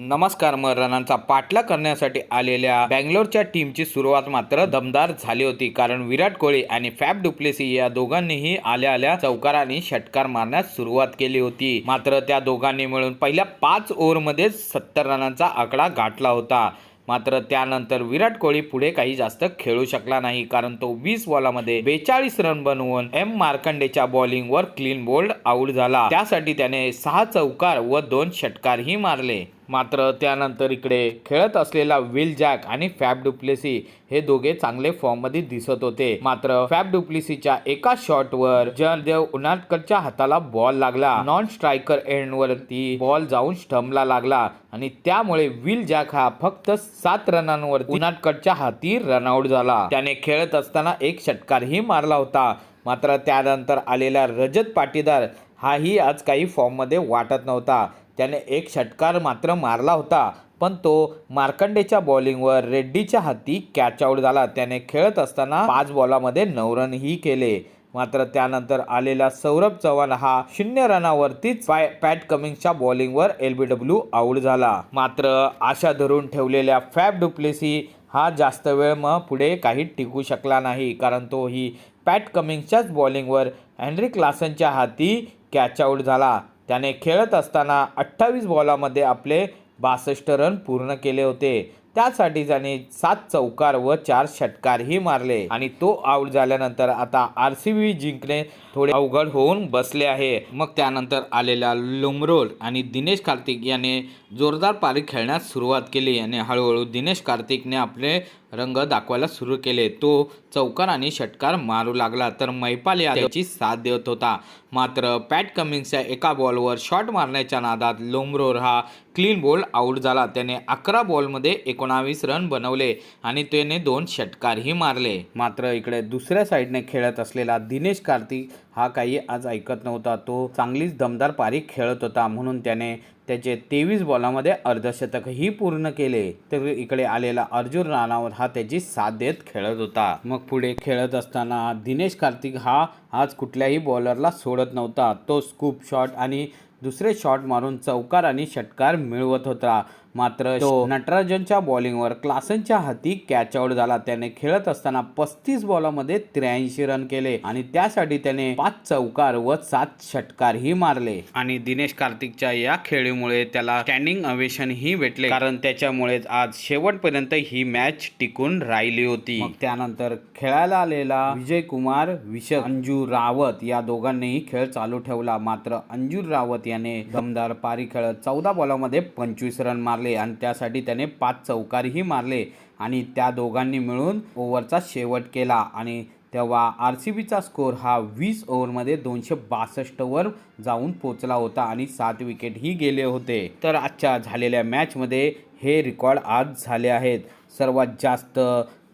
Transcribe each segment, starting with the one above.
नमस्कार मग रनांचा पाठला करण्यासाठी आलेल्या बँगलोरच्या टीमची सुरुवात मात्र दमदार झाली होती कारण विराट कोहली आणि फॅब डुप्लेसी या दोघांनीही आल्या आल्या चौकारांनी षटकार मारण्यास सुरुवात केली होती. मात्र त्या दोघांनी मिळून पहिल्या पाच ओव्हरमध्येच सत्तर रनांचा आकडा गाठला होता. मात्र त्यानंतर विराट कोहली पुढे काही जास्त खेळू शकला नाही कारण तो वीस बॉलामध्ये बेचाळीस रन बनवून एम मार्कंडेच्या बॉलिंगवर क्लीन बोल्ड आऊट झाला. त्यासाठी त्याने सहा चौकार व दोन षटकारही मारले. मात्र त्यानंतर इकडे खेळत असलेला विल जॅक आणि फॅब डुप्लेसी हे दोघे चांगले फॉर्ममध्ये दिसत होते. मात्र फॅब डुप्लेसीच्या एका शॉटवर जयदेव उनाटकरच्या हाताला बॉल लागला. नॉन स्ट्रायकर एंडवरती बॉल जाऊन स्टंपला लागला आणि त्यामुळे विल जॅक हा फक्त सात रनांवर उनाटकरच्या हाती रनआउट झाला. त्याने खेळत असताना एक षटकारही मारला होता. मात्र त्यानंतर आलेला रजत पाटीदार हाही आज काही फॉर्ममध्ये वाटत नव्हता. त्याने एक षटकार मात्र मारला होता. पण तो मार्कंडेच्या बॉलिंगवर रेड्डीच्या हाती कॅच आउट झाला. त्याने खेळत असताना पाच बॉलामध्ये नऊ रनही केले. मात्र त्यानंतर आलेला सौरभ चव्हाण हा शून्य रनावरतीच पाय पॅट कमिंग्सच्या बॉलिंगवर एल बी डब्ल्यू आऊट झाला. मात्र आशा धरून ठेवलेल्या फॅब डुप्लेसी हा जास्त वेळ मग पुढे काही टिकू शकला नाही. कारण तो ही पॅट कमिंग्सच्याच बॉलिंगवर हॅनरी क्लासनच्या हाती कॅच आऊट झाला. त्याने खेळत असताना अठ्ठावीस बॉलामध्ये आपले बासष्ट रन पूर्ण केले होते. त्यासाठी त्याने सात चौकार व चार षटकारही मारले. आणि तो आऊट झाल्यानंतर आता आर सी बी जिंकणे थोडे अवघड होऊन बसले आहे. मग त्यानंतर आलेला लुमरोल आणि दिनेश कार्तिक याने जोरदार पारी खेळण्यास सुरुवात केली. आणि हळूहळू दिनेश कार्तिकने आपले रंग दाखवायला सुरू केले. तो चौकार आणि षटकार मारू लागला. तर मैपाल याची साथ देत होता. मात्र पॅट कमिंग्सच्या एका बॉलवर शॉट मारण्याच्या नादात लोमरोर हा क्लीन बॉल आऊट झाला. त्याने अकरा बॉलमध्ये एकोणावीस रन बनवले आणि त्याने दोन षटकारही मारले. मात्र इकडे दुसऱ्या साईडने खेळत असलेला दिनेश कार्तिक हा काही आज ऐकत नव्हता. तो चांगलीच दमदार पारी खेळत होता. म्हणून त्याने त्याचे तेवीस बॉलामध्ये अर्धशतकही पूर्ण केले. तर इकडे आलेला अर्जुन राणावर हा त्याची साथ देत खेळत होता. मग पुढे खेळत असताना दिनेश कार्तिक हा आज कुठल्याही बॉलरला सोडत नव्हता. तो स्कूप शॉट आणि दुसरे शॉट मारून चौकार आणि षटकार मिळवत होता. मात्र तो नटराजनच्या बॉलिंगवर क्लासनच्या हाती कॅच आउट झाला. त्याने खेळत असताना पस्तीस बॉलामध्ये त्र्याऐंशी रन केले आणि त्यासाठी त्याने पाच चौकार व सात षटकारही मारले. आणि दिनेश कार्तिकच्या या खेळीमुळे त्याला स्टँडिंग अवेशन ही भेटले. कारण त्याच्यामुळेच आज शेवटपर्यंत ही मॅच टिकून राहिली होती. त्यानंतर खेळायला आलेला विजय कुमार विशक अंजू रावत या दोघांनीही खेळ चालू ठेवला. मात्र अंजू रावत याने दमदार पारी खेळत चौदा बॉलामध्ये पंचवीस रन मारले आणि त्यासाठी त्याने पाच चौकारीही मारले आणि त्या दोघांनी मिळून ओव्हरचा शेवट केला आणि तेव्हा आर सी बीचा स्कोर हा वीस ओव्हरमध्ये दोनशे बासष्टवर जाऊन पोचला होता आणि सात विकेटही गेले होते. तर आजच्या झालेल्या मॅचमध्ये हे रेकॉर्ड आज झाले आहेत. सर्वात जास्त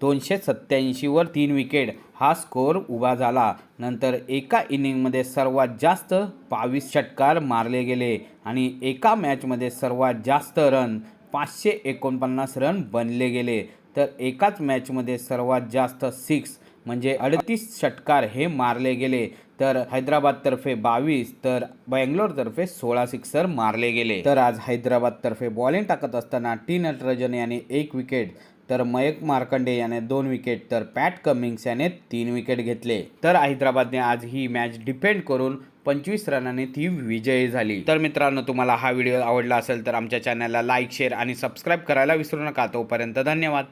दोनशे सत्त्याऐंशीवर तीन विकेट हा स्कोर उभा झाला. नंतर एका इनिंगमध्ये सर्वात जास्त बावीस षटकार मारले गेले आणि एका मॅचमध्ये सर्वात जास्त रन पाचशे एकोणपन्नास रन बनले गेले. तर एकाच मॅचमध्ये सर्वात जास्त सिक्स म्हणजे अडतीस षटकार हे मारले गेले. तर हैदराबादतर्फे बावीस तर बँगलोरतर्फे सोळा सिक्सर मारले गेले. तर आज हैदराबादतर्फे बॉलिंग टाकत असताना टी नटराजन यांनी एक विकेट तर मयक मार्कंडे याने दोन विकेट तर पॅट कमिंग्स याने तीन विकेट घेतले. तर हैदराबादने आज ही मॅच डिपेंड करून पंचवीस रनाने ती विजयी झाली. तर मित्रांनो तुम्हाला हा व्हिडिओ आवडला असेल तर आमच्या चॅनलला लाईक शेअर आणि सबस्क्राईब करायला विसरू नका. तोपर्यंत धन्यवाद.